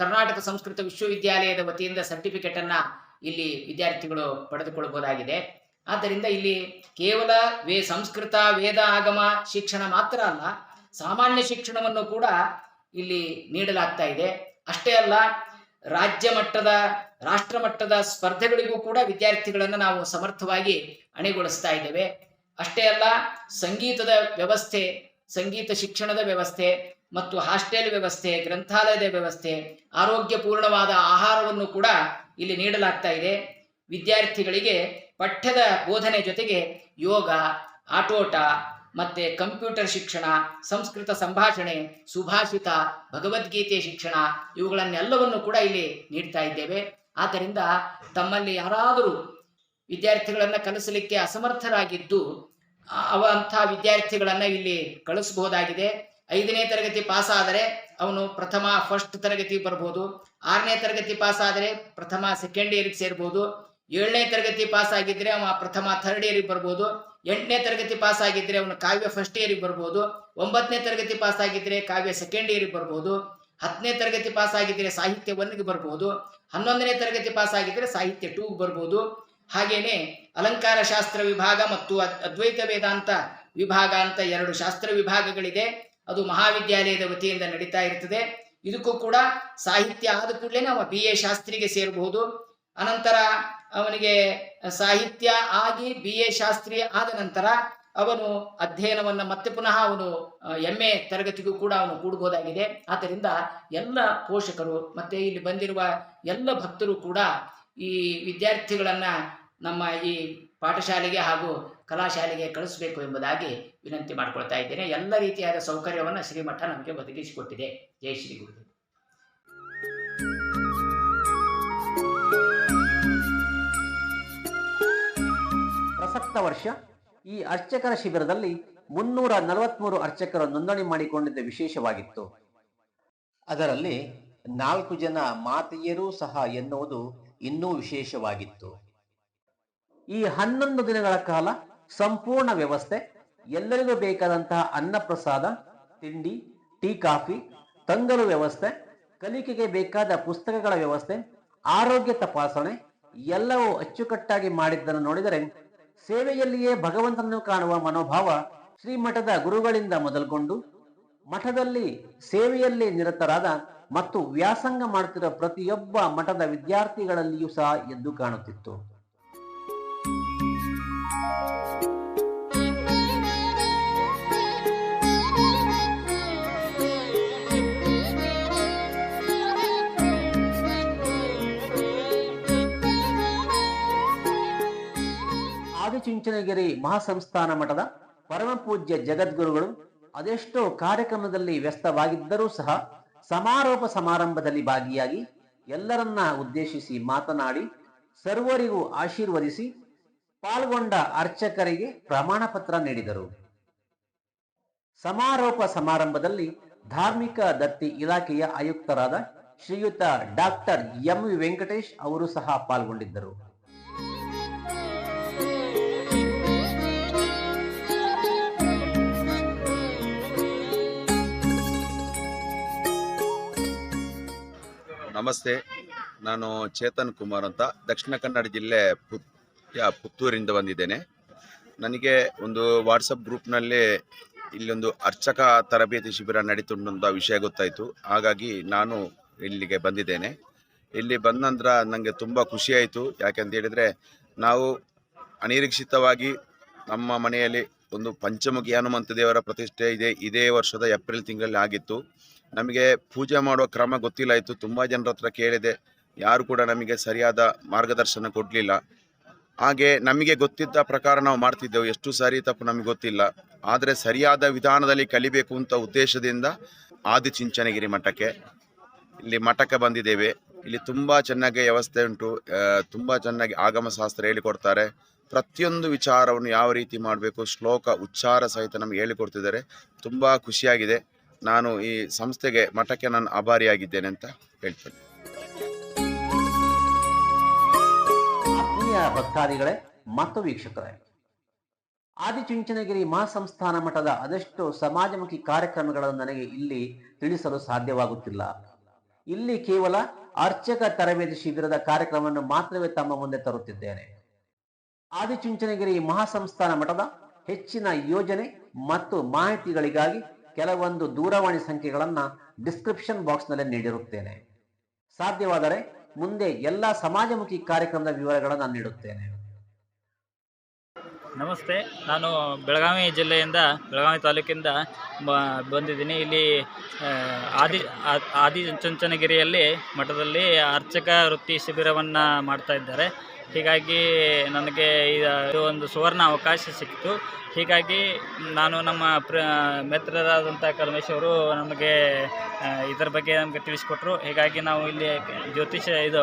ಕರ್ನಾಟಕ ಸಂಸ್ಕೃತ ವಿಶ್ವವಿದ್ಯಾಲಯದ ವತಿಯಿಂದ ಸರ್ಟಿಫಿಕೇಟನ್ನು ಇಲ್ಲಿ ವಿದ್ಯಾರ್ಥಿಗಳು ಪಡೆದುಕೊಳ್ಳಬಹುದಾಗಿದೆ ಆದ್ದರಿಂದ ಇಲ್ಲಿ ಕೇವಲ ವೇ, ಸಂಸ್ಕೃತ, ವೇದ ಆಗಮ ಶಿಕ್ಷಣ ಮಾತ್ರ ಅಲ್ಲ, ಸಾಮಾನ್ಯ ಶಿಕ್ಷಣವನ್ನು ಕೂಡ ಇಲ್ಲಿ ನೀಡಲಾಗ್ತಾ ಇದೆ. ಅಷ್ಟೇ ಅಲ್ಲ, ರಾಜ್ಯ ಮಟ್ಟದ, ರಾಷ್ಟ್ರ ಮಟ್ಟದ ಸ್ಪರ್ಧೆಗಳಿಗೂ ಕೂಡ ವಿದ್ಯಾರ್ಥಿಗಳನ್ನು ನಾವು ಸಮರ್ಥವಾಗಿ ಅಣೆಗೊಳಿಸ್ತಾ ಇದ್ದೇವೆ. ಅಷ್ಟೇ ಅಲ್ಲ, ಸಂಗೀತದ ವ್ಯವಸ್ಥೆ, ಸಂಗೀತ ಶಿಕ್ಷಣದ ವ್ಯವಸ್ಥೆ ಮತ್ತು ಹಾಸ್ಟೆಲ್ ವ್ಯವಸ್ಥೆ, ಗ್ರಂಥಾಲಯದ ವ್ಯವಸ್ಥೆ, ಆರೋಗ್ಯಪೂರ್ಣವಾದ ಆಹಾರವನ್ನು ಕೂಡ ಇಲ್ಲಿ ನೀಡಲಾಗ್ತಾ ಇದೆ. ವಿದ್ಯಾರ್ಥಿಗಳಿಗೆ ಪಠ್ಯದ ಬೋಧನೆ ಜೊತೆಗೆ ಯೋಗ, ಆಟೋಟ ಮತ್ತೆ ಕಂಪ್ಯೂಟರ್ ಶಿಕ್ಷಣ, ಸಂಸ್ಕೃತ ಸಂಭಾಷಣೆ, ಸುಭಾಷಿತ, ಭಗವದ್ಗೀತೆ ಶಿಕ್ಷಣ ಇವುಗಳನ್ನೆಲ್ಲವನ್ನು ಕೂಡ ಇಲ್ಲಿ ನೀಡ್ತಾ ಇದ್ದೇವೆ. ಆದ್ದರಿಂದ ತಮ್ಮಲ್ಲಿ ಯಾರಾದರೂ ವಿದ್ಯಾರ್ಥಿಗಳನ್ನು ಕಲಿಸಲಿಕ್ಕೆ ಅಸಮರ್ಥರಾಗಿದ್ದು ಅವಂಥ ವಿದ್ಯಾರ್ಥಿಗಳನ್ನು ಇಲ್ಲಿ ಕಳಿಸಬಹುದಾಗಿದೆ. ಐದನೇ ತರಗತಿ ಪಾಸ್ ಆದರೆ ಅವನು ಪ್ರಥಮ ಫಸ್ಟ್ ತರಗತಿ ಬರ್ಬೋದು. ಆರನೇ ತರಗತಿ ಪಾಸ್ ಆದರೆ ಪ್ರಥಮ ಸೆಕೆಂಡ್ ಇಯರ್ಗೆ ಸೇರ್ಬೋದು. ಏಳನೇ ತರಗತಿ ಪಾಸ್ ಆಗಿದ್ರೆ ಅವ ಪ್ರಥಮ ಥರ್ಡ್ ಇಯರ್ಗೆ ಬರ್ಬೋದು. ಎಂಟನೇ ತರಗತಿ ಪಾಸ್ ಆಗಿದ್ರೆ ಅವನು ಕಾವ್ಯ ಫಸ್ಟ್ ಇಯರ್ಗೆ ಬರ್ಬೋದು. ಒಂಬತ್ತನೇ ತರಗತಿ ಪಾಸ್ ಆಗಿದ್ರೆ ಕಾವ್ಯ ಸೆಕೆಂಡ್ ಇಯರ್ಗೆ ಬರ್ಬೋದು. ಹತ್ತನೇ ತರಗತಿ ಪಾಸ್ ಆಗಿದ್ರೆ ಸಾಹಿತ್ಯ ಒನ್ಗೆ ಬರ್ಬೋದು. ಹನ್ನೊಂದನೇ ತರಗತಿ ಪಾಸ್ ಆಗಿದ್ರೆ ಸಾಹಿತ್ಯ ಟೂಗೆ ಬರ್ಬೋದು. ಹಾಗೇನೆ ಅಲಂಕಾರ ಶಾಸ್ತ್ರ ವಿಭಾಗ ಮತ್ತು ಅದ್- ಅದ್ವೈತ ವೇದಾಂತ ವಿಭಾಗ ಅಂತ ಎರಡು ಶಾಸ್ತ್ರ ವಿಭಾಗಗಳಿದೆ. ಅದು ಮಹಾವಿದ್ಯಾಲಯದ ವತಿಯಿಂದ ನಡೀತಾ ಇರ್ತದೆ ಇದಕ್ಕೂ ಕೂಡ ಸಾಹಿತ್ಯ ಆದ ಕೂಡಲೇ ನಾವು ಬಿ ಎ ಶಾಸ್ತ್ರಿಗೆ ಸೇರಬಹುದು. ಅನಂತರ ಅವನಿಗೆ ಸಾಹಿತ್ಯ ಆಗಿ ಬಿ ಎ ಶಾಸ್ತ್ರಿ ಆದ ನಂತರ ಅವನು ಅಧ್ಯಯನವನ್ನು ಮತ್ತೆ ಪುನಃ ಅವನು ಎಂ ಎ ತರಗತಿಗೂ ಕೂಡ ಅವನು ಕೂಡಬಹುದಾಗಿದೆ ಆದ್ದರಿಂದ ಎಲ್ಲ ಪೋಷಕರು ಮತ್ತೆ ಇಲ್ಲಿ ಬಂದಿರುವ ಎಲ್ಲ ಭಕ್ತರು ಕೂಡ ಈ ವಿದ್ಯಾರ್ಥಿಗಳನ್ನು ನಮ್ಮ ಈ ಪಾಠಶಾಲೆಗೆ ಹಾಗೂ ಕಲಾಶಾಲೆಗೆ ಕಳಿಸಬೇಕು ಎಂಬುದಾಗಿ ವಿನಂತಿ ಮಾಡಿಕೊಳ್ತಾ ಇದ್ದೇನೆ. ಎಲ್ಲ ರೀತಿಯಾದ ಸೌಕರ್ಯವನ್ನು ಶ್ರೀಮಠ ನಮಗೆ ಒದಗಿಸಿಕೊಟ್ಟಿದೆ. ಜೈ ಶ್ರೀ ಗುರುದೇವ್. ಪ್ರಸಕ್ತ ವರ್ಷ ಈ ಅರ್ಚಕರ ಶಿಬಿರದಲ್ಲಿ ಮುನ್ನೂರ ನಲವತ್ಮೂರು ಅರ್ಚಕರು ನೋಂದಣಿ ಮಾಡಿಕೊಂಡಿದ್ದ ವಿಶೇಷವಾಗಿತ್ತು. ಅದರಲ್ಲಿ ನಾಲ್ಕು ಜನ ಮಾತೆಯರೂ ಸಹ ಎನ್ನುವುದು ಇನ್ನೂ ವಿಶೇಷವಾಗಿತ್ತು. ಈ ಹನ್ನೊಂದು ದಿನಗಳ ಕಾಲ ಸಂಪೂರ್ಣ ವ್ಯವಸ್ಥೆ ಎಲ್ಲರಿಗೂ ಬೇಕಾದಂತಹ ಅನ್ನಪ್ರಸಾದ, ತಿಂಡಿ, ಟೀ, ಕಾಫಿ, ತಂಗಲು ವ್ಯವಸ್ಥೆ, ಕಲಿಕೆಗೆ ಬೇಕಾದ ಪುಸ್ತಕಗಳ ವ್ಯವಸ್ಥೆ, ಆರೋಗ್ಯ ತಪಾಸಣೆ, ಎಲ್ಲವೂ ಅಚ್ಚುಕಟ್ಟಾಗಿ ಮಾಡಿದ್ದನ್ನು ನೋಡಿದರೆ ಸೇವೆಯಲ್ಲಿಯೇ ಭಗವಂತನನ್ನು ಕಾಣುವ ಮನೋಭಾವ ಶ್ರೀಮಠದ ಗುರುಗಳಿಂದ ಮೊದಲುಗೊಂಡು, ಮಠದಲ್ಲಿ ಸೇವೆಯಲ್ಲಿ ನಿರತರಾದ ಮತ್ತು ವ್ಯಾಸಂಗ ಮಾಡುತ್ತಿರುವ ಪ್ರತಿಯೊಬ್ಬ ಮಠದ ವಿದ್ಯಾರ್ಥಿಗಳಲ್ಲಿಯೂ ಸಹ ಎದ್ದು ಕಾಣುತ್ತಿತ್ತು. ಆದಿಚುಂಚನಗಿರಿ ಮಹಾಸಂಸ್ಥಾನ ಮಠದ ಪರಮ ಪೂಜ್ಯ ಜಗದ್ಗುರುಗಳು ಅದೆಷ್ಟೋ ಕಾರ್ಯಕ್ರಮದಲ್ಲಿ ವ್ಯಸ್ತವಾಗಿದ್ದರೂ ಸಹ ಸಮಾರೋಪ ಸಮಾರಂಭದಲ್ಲಿ ಭಾಗಿಯಾಗಿ ಎಲ್ಲರನ್ನ ಉದ್ದೇಶಿಸಿ ಮಾತನಾಡಿ ಸರ್ವರಿಗೂ ಆಶೀರ್ವದಿಸಿ ಪಾಲ್ಗೊಂಡ ಅರ್ಚಕರಿಗೆ ಪ್ರಮಾಣ ಪತ್ರ ನೀಡಿದರು. ಸಮಾರೋಪ ಸಮಾರಂಭದಲ್ಲಿ ಧಾರ್ಮಿಕ ದತ್ತಿ ಇಲಾಖೆಯ ಆಯುಕ್ತರಾದ ಶ್ರೀಯುತ ಡಾಕ್ಟರ್ ಎಂ ವಿ ವೆಂಕಟೇಶ್ ಅವರು ಸಹ ಪಾಲ್ಗೊಂಡಿದ್ದರು. ನಮಸ್ತೆ. ನಾನು ಚೇತನ್ ಕುಮಾರ್ ಅಂತ. ದಕ್ಷಿಣ ಕನ್ನಡ ಜಿಲ್ಲೆ ಪುತ್ ಪುತ್ತೂರಿಂದ ಬಂದಿದ್ದೇನೆ. ನನಗೆ ಒಂದು ವಾಟ್ಸಪ್ ಗ್ರೂಪ್ನಲ್ಲಿ ಇಲ್ಲೊಂದು ಅರ್ಚಕ ತರಬೇತಿ ಶಿಬಿರ ನಡೀತುಂಟ ವಿಷಯ ಗೊತ್ತಾಯಿತು. ಹಾಗಾಗಿ ನಾನು ಇಲ್ಲಿಗೆ ಬಂದಿದ್ದೇನೆ. ಇಲ್ಲಿ ಬಂದ ನಂತರ ನನಗೆ ತುಂಬ ಖುಷಿಯಾಯಿತು ಯಾಕೆಂತ ಹೇಳಿದರೆ ನಾವು ಅನಿರೀಕ್ಷಿತವಾಗಿ ನಮ್ಮ ಮನೆಯಲ್ಲಿ ಒಂದು ಪಂಚಮುಖಿ ಹನುಮಂತ ದೇವರ ಪ್ರತಿಷ್ಠೆ ಇದೆ. ಇದೇ ವರ್ಷದ ಏಪ್ರಿಲ್ ತಿಂಗಳಲ್ಲಿ ಆಗಿತ್ತು. ನಮಗೆ ಪೂಜೆ ಮಾಡುವ ಕ್ರಮ ಗೊತ್ತಿಲ್ಲ, ಇತ್ತು. ತುಂಬ ಜನರ ಹತ್ರ ಕೇಳಿದೆ. ಯಾರು ಕೂಡ ನಮಗೆ ಸರಿಯಾದ ಮಾರ್ಗದರ್ಶನ ಕೊಡಲಿಲ್ಲ. ಹಾಗೆ ನಮಗೆ ಗೊತ್ತಿದ್ದ ಪ್ರಕಾರ ನಾವು ಮಾಡ್ತಿದ್ದೆವು. ಎಷ್ಟು ಸರಿ ತಪ್ಪು ನಮಗೆ ಗೊತ್ತಿಲ್ಲ. ಆದರೆ ಸರಿಯಾದ ವಿಧಾನದಲ್ಲಿ ಕಲಿಬೇಕು ಅಂತ ಉದ್ದೇಶದಿಂದ ಆದಿಚುಂಚನಗಿರಿ ಮಠಕ್ಕೆ ಇಲ್ಲಿ ಮಠಕ್ಕೆ ಬಂದಿದ್ದೇವೆ. ಇಲ್ಲಿ ತುಂಬ ಚೆನ್ನಾಗಿ ವ್ಯವಸ್ಥೆ ಉಂಟು. ತುಂಬ ಚೆನ್ನಾಗಿ ಆಗಮ ಶಾಸ್ತ್ರ ಹೇಳಿಕೊಡ್ತಾರೆ. ಪ್ರತಿಯೊಂದು ವಿಚಾರವನ್ನು ಯಾವ ರೀತಿ ಮಾಡಬೇಕು, ಶ್ಲೋಕ ಉಚ್ಚಾರ ಸಹಿತ ನಮಗೆ ಹೇಳಿಕೊಡ್ತಿದ್ದಾರೆ. ತುಂಬ ಖುಷಿಯಾಗಿದೆ. ನಾನು ಈ ಸಂಸ್ಥೆಗೆ ಮಠಕ್ಕೆ ನಾನು ಆಭಾರಿಯಾಗಿದ್ದೇನೆ ಅಂತ ಹೇಳ್ತೇನೆ. ಆತ್ಮೀಯ ಭಕ್ತಾದಿಗಳೇ, ಮತ್ತು ವೀಕ್ಷಕರೇ, ಆದಿಚುಂಚನಗಿರಿ ಮಹಾಸಂಸ್ಥಾನ ಮಠದ ಅದೆಷ್ಟು ಸಮಾಜಮುಖಿ ಕಾರ್ಯಕ್ರಮಗಳನ್ನು ನನಗೆ ಇಲ್ಲಿ ತಿಳಿಸಲು ಸಾಧ್ಯವಾಗುತ್ತಿಲ್ಲ. ಇಲ್ಲಿ ಕೇವಲ ಅರ್ಚಕ ತರಬೇತಿ ಶಿಬಿರದ ಕಾರ್ಯಕ್ರಮವನ್ನು ಮಾತ್ರವೇ ತಮ್ಮ ಮುಂದೆ ತರುತ್ತಿದ್ದೇನೆ. ಆದಿಚುಂಚನಗಿರಿ ಮಹಾಸಂಸ್ಥಾನ ಮಠದ ಹೆಚ್ಚಿನ ಯೋಜನೆ ಮತ್ತು ಮಾಹಿತಿಗಳಿಗಾಗಿ ಕೆಲವೊಂದು ದೂರವಾಣಿ ಸಂಖ್ಯೆಗಳನ್ನು ಡಿಸ್ಕ್ರಿಪ್ಷನ್ ಬಾಕ್ಸ್ನಲ್ಲಿ ನೀಡಿರುತ್ತೇನೆ. ಸಾಧ್ಯವಾದರೆ ಮುಂದೆ ಎಲ್ಲ ಸಮಾಜಮುಖಿ ಕಾರ್ಯಕ್ರಮದ ವಿವರಗಳನ್ನು ನಾನು ನೀಡುತ್ತೇನೆ. ನಮಸ್ತೆ, ನಾನು ಬೆಳಗಾವಿ ಜಿಲ್ಲೆಯಿಂದ ಬೆಳಗಾವಿ ತಾಲೂಕಿಂದ ಬಂದಿದ್ದೀನಿ. ಇಲ್ಲಿ ಆದಿ ಆದಿ ಚುಂಚನಗಿರಿಯಲ್ಲಿ ಮಠದಲ್ಲಿ ಅರ್ಚಕ ವೃತ್ತಿ ಶಿಬಿರವನ್ನು ಮಾಡ್ತಾ ಇದ್ದಾರೆ. ಹೀಗಾಗಿ ನನಗೆ ಇದು ಒಂದು ಸುವರ್ಣ ಅವಕಾಶ ಸಿಕ್ತು ಹೀಗಾಗಿ ನಾನು ನಮ್ಮ ಪ್ರ, ಮಿತ್ರರಾದಂಥ ಕಲ್ಮೇಶ್ ಅವರು ನಮಗೆ ಇದರ ಬಗ್ಗೆ ನಮಗೆ ತಿಳಿಸ್ಕೊಟ್ರು. ಹೀಗಾಗಿ ನಾವು ಇಲ್ಲಿ ಜ್ಯೋತಿಷ, ಇದು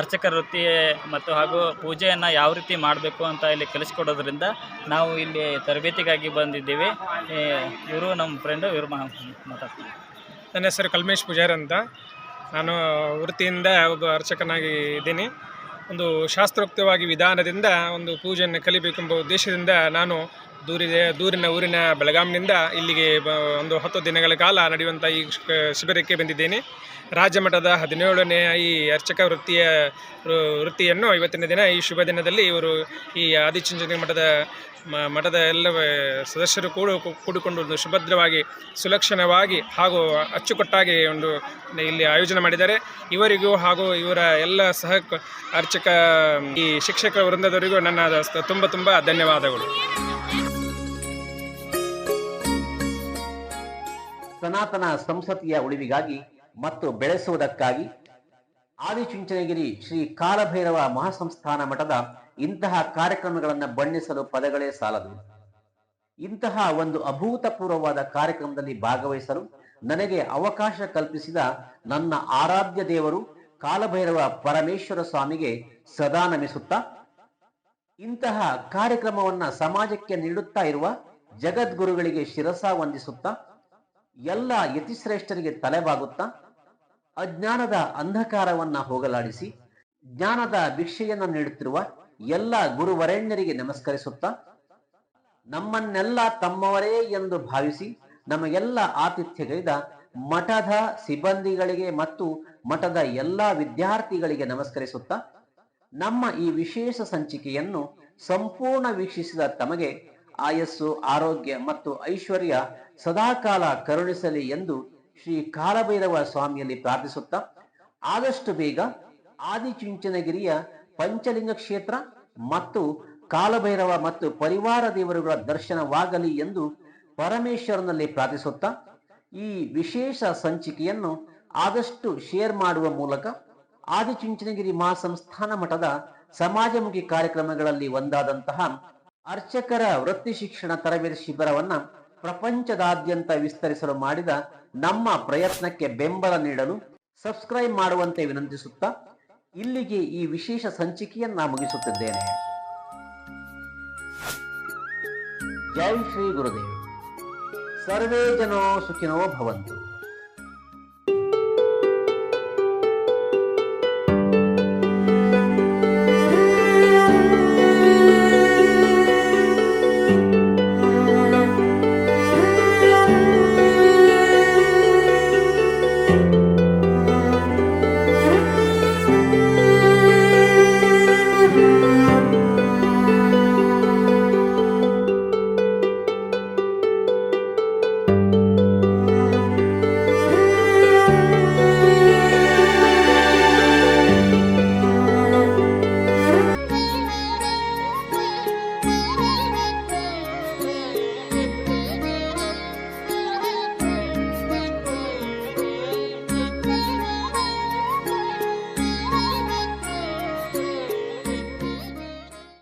ಅರ್ಚಕ ವೃತ್ತಿ ಮತ್ತು ಹಾಗೂ ಪೂಜೆಯನ್ನು ಯಾವ ರೀತಿ ಮಾಡಬೇಕು ಅಂತ ಇಲ್ಲಿ ಕಲಿಸ್ಕೊಡೋದ್ರಿಂದ ನಾವು ಇಲ್ಲಿ ತರಬೇತಿಗಾಗಿ ಬಂದಿದ್ದೀವಿ. ಇವರು ನಮ್ಮ ಫ್ರೆಂಡು ಇವರು ಮಾತಾಡ್ತೀವಿ ನನ್ನ ಹೆಸರು ಕಲ್ಮೇಶ್ ಪೂಜಾರಿ ಅಂತ. ನಾನು ವೃತ್ತಿಯಿಂದ ಒಬ್ಬ ಅರ್ಚಕನಾಗಿ ಇದ್ದೀನಿ. ಒಂದು ಶಾಸ್ತ್ರೋಕ್ತವಾಗಿ ವಿಧಾನದಿಂದ ಒಂದು ಪೂಜೆಯನ್ನು ಕಲಿಬೇಕೆಂಬ ಉದ್ದೇಶದಿಂದ ನಾನು ದೂರಿದೆ, ದೂರಿನ ಊರಿನ ಬೆಳಗಾಂನಿಂದ ಇಲ್ಲಿಗೆ ಒಂದು ಹತ್ತು ದಿನಗಳ ಕಾಲ ನಡೆಯುವಂಥ ಈ ಶಿಬಿರಕ್ಕೆ ಬಂದಿದ್ದೇನೆ. ರಾಜ್ಯ ಮಟ್ಟದ ಹದಿನೇಳನೇ ಈ ಅರ್ಚಕ ವೃತ್ತಿಯ ವೃತ್ತಿಯನ್ನು ಇವತ್ತಿನ ದಿನ ಈ ಶುಭ ದಿನದಲ್ಲಿ ಇವರು ಈ ಆದಿಚುಂಚನ ಮಠದ ಮಠದ ಎಲ್ಲ ಸದಸ್ಯರು ಕೂಡ ಕೂಡಿಕೊಂಡು ಒಂದು ಸುಭದ್ರವಾಗಿ, ಸುಲಕ್ಷಣವಾಗಿ ಹಾಗೂ ಅಚ್ಚುಕಟ್ಟಾಗಿ ಒಂದು ಇಲ್ಲಿ ಆಯೋಜನೆ ಮಾಡಿದ್ದಾರೆ. ಇವರಿಗೂ ಹಾಗೂ ಇವರ ಎಲ್ಲ ಸಹ, ಅರ್ಚಕ, ಈ ಶಿಕ್ಷಕ ವೃಂದದವರಿಗೂ ನನ್ನ ತುಂಬ ತುಂಬ ಧನ್ಯವಾದಗಳು. ಸನಾತನ ಸಂಸತಿಯ ಉಳಿವಿಗಾಗಿ ಮತ್ತು ಬೆಳೆಸುವುದಕ್ಕಾಗಿ ಆದಿಚುಂಚನಗಿರಿ ಶ್ರೀ ಕಾಲಭೈರವ ಮಹಾಸಂಸ್ಥಾನ ಮಠದ ಇಂತಹ ಕಾರ್ಯಕ್ರಮಗಳನ್ನು ಬಣ್ಣಿಸಲು ಪದಗಳೇ ಸಾಲದು. ಇಂತಹ ಒಂದು ಅಭೂತಪೂರ್ವವಾದ ಕಾರ್ಯಕ್ರಮದಲ್ಲಿ ಭಾಗವಹಿಸಲು ನನಗೆ ಅವಕಾಶ ಕಲ್ಪಿಸಿದ ನನ್ನ ಆರಾಧ್ಯ ದೇವರು ಕಾಲಭೈರವ ಪರಮೇಶ್ವರ ಸ್ವಾಮಿಗೆ ಸದಾ ನಮಿಸುತ್ತಾ, ಇಂತಹ ಕಾರ್ಯಕ್ರಮವನ್ನ ಸಮಾಜಕ್ಕೆ ನೀಡುತ್ತಾ ಇರುವ ಜಗದ್ಗುರುಗಳಿಗೆ ಶಿರಸ ವಂದಿಸುತ್ತಾ ಎಲ್ಲ ಯತಿಶ್ರೇಷ್ಠರಿಗೆ ತಲೆಬಾಗುತ್ತಾ ಅಜ್ಞಾನದ ಅಂಧಕಾರವನ್ನ ಹೋಗಲಾಡಿಸಿ ಜ್ಞಾನದ ಭಿಕ್ಷೆಯನ್ನು ನೀಡುತ್ತಿರುವ ಎಲ್ಲ ಗುರುವರೆಣ್ಯರಿಗೆ ನಮಸ್ಕರಿಸುತ್ತಾ ನಮ್ಮನ್ನೆಲ್ಲ ತಮ್ಮವರೇ ಎಂದು ಭಾವಿಸಿ ನಮಗೆಲ್ಲ ಆತಿಥ್ಯಗೈದ ಮಠದ ಸಿಬ್ಬಂದಿಗಳಿಗೆ ಮತ್ತು ಮಠದ ಎಲ್ಲ ವಿದ್ಯಾರ್ಥಿಗಳಿಗೆ ನಮಸ್ಕರಿಸುತ್ತಾ ನಮ್ಮ ಈ ವಿಶೇಷ ಸಂಚಿಕೆಯನ್ನು ಸಂಪೂರ್ಣ ವೀಕ್ಷಿಸಿದ ತಮಗೆ ಆಯಸ್ಸು, ಆರೋಗ್ಯ ಮತ್ತು ಐಶ್ವರ್ಯ ಸದಾಕಾಲ ಕರುಣಿಸಲಿ ಎಂದು ಶ್ರೀ ಕಾಲಭೈರವ ಸ್ವಾಮಿಯಲ್ಲಿ ಪ್ರಾರ್ಥಿಸುತ್ತಾ ಆದಷ್ಟು ಬೇಗ ಆದಿಚುಂಚನಗಿರಿಯ ಪಂಚಲಿಂಗ ಕ್ಷೇತ್ರ ಮತ್ತು ಕಾಲಭೈರವ ಮತ್ತು ಪರಿವಾರ ದೇವರುಗಳ ದರ್ಶನವಾಗಲಿ ಎಂದು ಪರಮೇಶ್ವರನಲ್ಲಿ ಪ್ರಾರ್ಥಿಸುತ್ತಾ ಈ ವಿಶೇಷ ಸಂಚಿಕೆಯನ್ನು ಆದಷ್ಟು ಶೇರ್ ಮಾಡುವ ಮೂಲಕ ಆದಿಚುಂಚನಗಿರಿ ಮಹಾಸಂಸ್ಥಾನ ಮಠದ ಸಮಾಜಮುಖಿ ಕಾರ್ಯಕ್ರಮಗಳಲ್ಲಿ ಒಂದಾದಂತಹ ಅರ್ಚಕರ ವೃತ್ತಿ ಶಿಕ್ಷಣ ತರಬೇತಿ ಶಿಬಿರವನ್ನ ಪ್ರಪಂಚದಾದ್ಯಂತ ವಿಸ್ತರಿಸಲು ಮಾಡಿದ ನಮ್ಮ ಪ್ರಯತ್ನಕ್ಕೆ ಬೆಂಬಲ ನೀಡಲು ಸಬ್ಸ್ಕ್ರೈಬ್ ಮಾಡುವಂತೆ ವಿನಂತಿಸುತ್ತಾ ಇಲ್ಲಿಗೆ ಈ ವಿಶೇಷ ಸಂಚಿಕೆಯನ್ನ ಮುಗಿಸುತ್ತಿದ್ದೇನೆ. ಜೈ ಶ್ರೀ ಗುರುದೇವ್. ಸರ್ವೇ ಜನೋ ಸುಖಿನೋ ಭವಂತು.